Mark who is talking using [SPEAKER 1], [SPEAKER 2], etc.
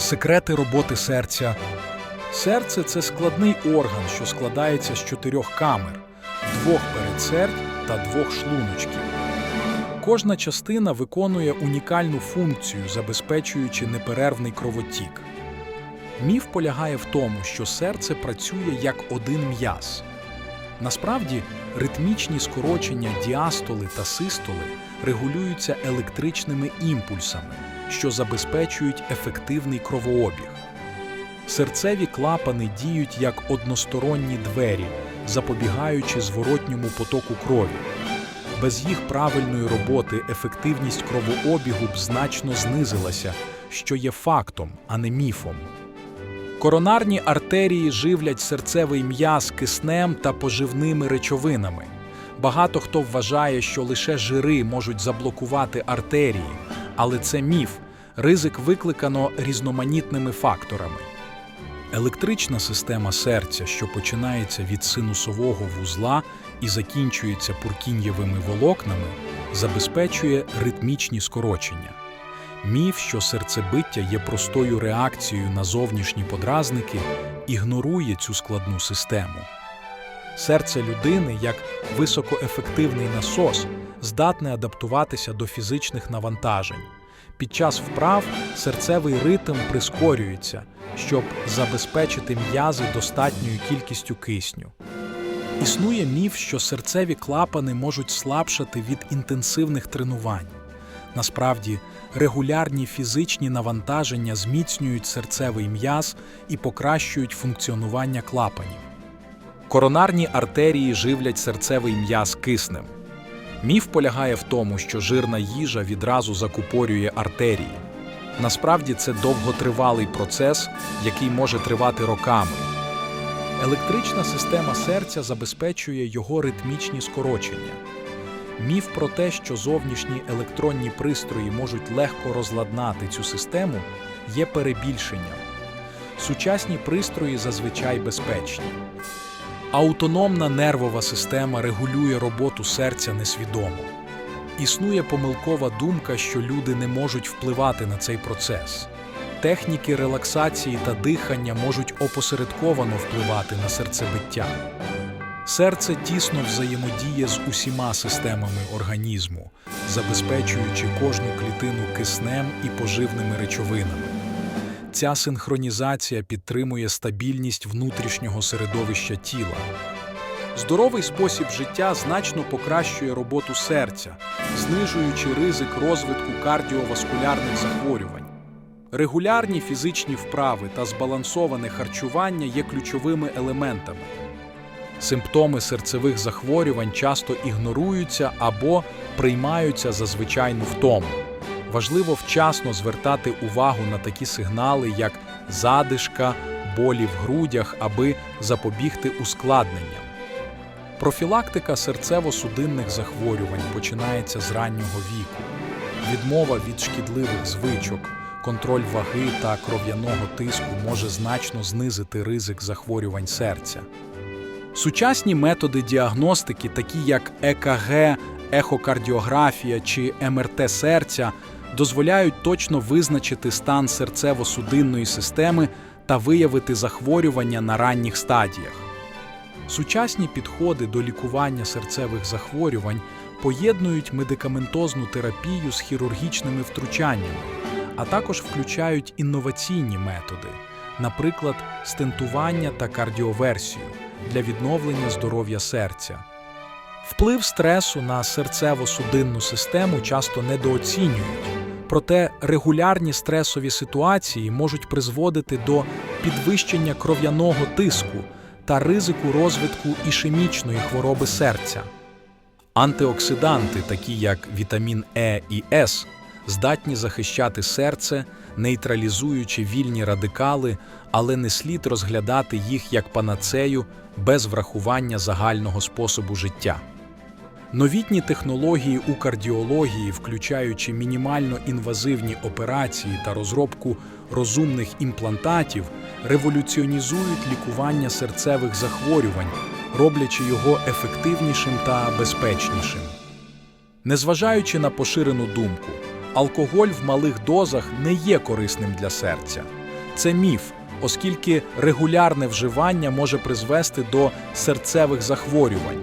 [SPEAKER 1] Секрети роботи серця. Серце це складний орган, що складається з чотирьох камер, двох передсердь та двох шлуночків. Кожна частина виконує унікальну функцію, забезпечуючи неперервний кровотік. Міф полягає в тому, що серце працює як один м'яз. Насправді, ритмічні скорочення діастоли та систоли регулюються електричними імпульсами, що забезпечують ефективний кровообіг. Серцеві клапани діють як односторонні двері, запобігаючи зворотньому потоку крові. Без їх правильної роботи ефективність кровообігу б значно знизилася, що є фактом, а не міфом. Коронарні артерії живлять серцевий м'яз киснем та поживними речовинами. Багато хто вважає, що лише жири можуть заблокувати артерії, але це міф. Ризик викликано різноманітними факторами. Електрична система серця, що починається від синусового вузла і закінчується пуркін'євими волокнами, забезпечує ритмічні скорочення. Міф, що серцебиття є простою реакцією на зовнішні подразники, ігнорує цю складну систему. Серце людини, як високоефективний насос, здатне адаптуватися до фізичних навантажень. Під час вправ серцевий ритм прискорюється, щоб забезпечити м'язи достатньою кількістю кисню. Існує міф, що серцеві клапани можуть слабшати від інтенсивних тренувань. Насправді, регулярні фізичні навантаження зміцнюють серцевий м'яз і покращують функціонування клапанів. Коронарні артерії живлять серцевий м'яз киснем. Міф полягає в тому, що жирна їжа відразу закупорює артерії. Насправді це довготривалий процес, який може тривати роками. Електрична система серця забезпечує його ритмічні скорочення. Міф про те, що зовнішні електронні пристрої можуть легко розладнати цю систему, є перебільшенням. Сучасні пристрої зазвичай безпечні. Автономна нервова система регулює роботу серця несвідомо. Існує помилкова думка, що люди не можуть впливати на цей процес. Техніки релаксації та дихання можуть опосередковано впливати на серцебиття. Серце тісно взаємодіє з усіма системами організму, забезпечуючи кожну клітину киснем і поживними речовинами. Ця синхронізація підтримує стабільність внутрішнього середовища тіла. Здоровий спосіб життя значно покращує роботу серця, знижуючи ризик розвитку кардіоваскулярних захворювань. Регулярні фізичні вправи та збалансоване харчування є ключовими елементами. Симптоми серцевих захворювань часто ігноруються або приймаються за звичайну втому. Важливо вчасно звертати увагу на такі сигнали, як задишка, болі в грудях, аби запобігти ускладненням. Профілактика серцево-судинних захворювань починається з раннього віку. Відмова від шкідливих звичок, контроль ваги та кров'яного тиску може значно знизити ризик захворювань серця. Сучасні методи діагностики, такі як ЕКГ, ехокардіографія чи МРТ серця, дозволяють точно визначити стан серцево-судинної системи та виявити захворювання на ранніх стадіях. Сучасні підходи до лікування серцевих захворювань поєднують медикаментозну терапію з хірургічними втручаннями, а також включають інноваційні методи, наприклад, стентування та кардіоверсію для відновлення здоров'я серця. Вплив стресу на серцево-судинну систему часто недооцінюють, проте регулярні стресові ситуації можуть призводити до підвищення кров'яного тиску та ризику розвитку ішемічної хвороби серця. Антиоксиданти, такі як вітамін Е і С, здатні захищати серце, нейтралізуючи вільні радикали, але не слід розглядати їх як панацею без врахування загального способу життя. Новітні технології у кардіології, включаючи мінімально інвазивні операції та розробку розумних імплантатів, революціонізують лікування серцевих захворювань, роблячи його ефективнішим та безпечнішим. Незважаючи на поширену думку, алкоголь в малих дозах не є корисним для серця. Це міф, оскільки регулярне вживання може призвести до серцевих захворювань.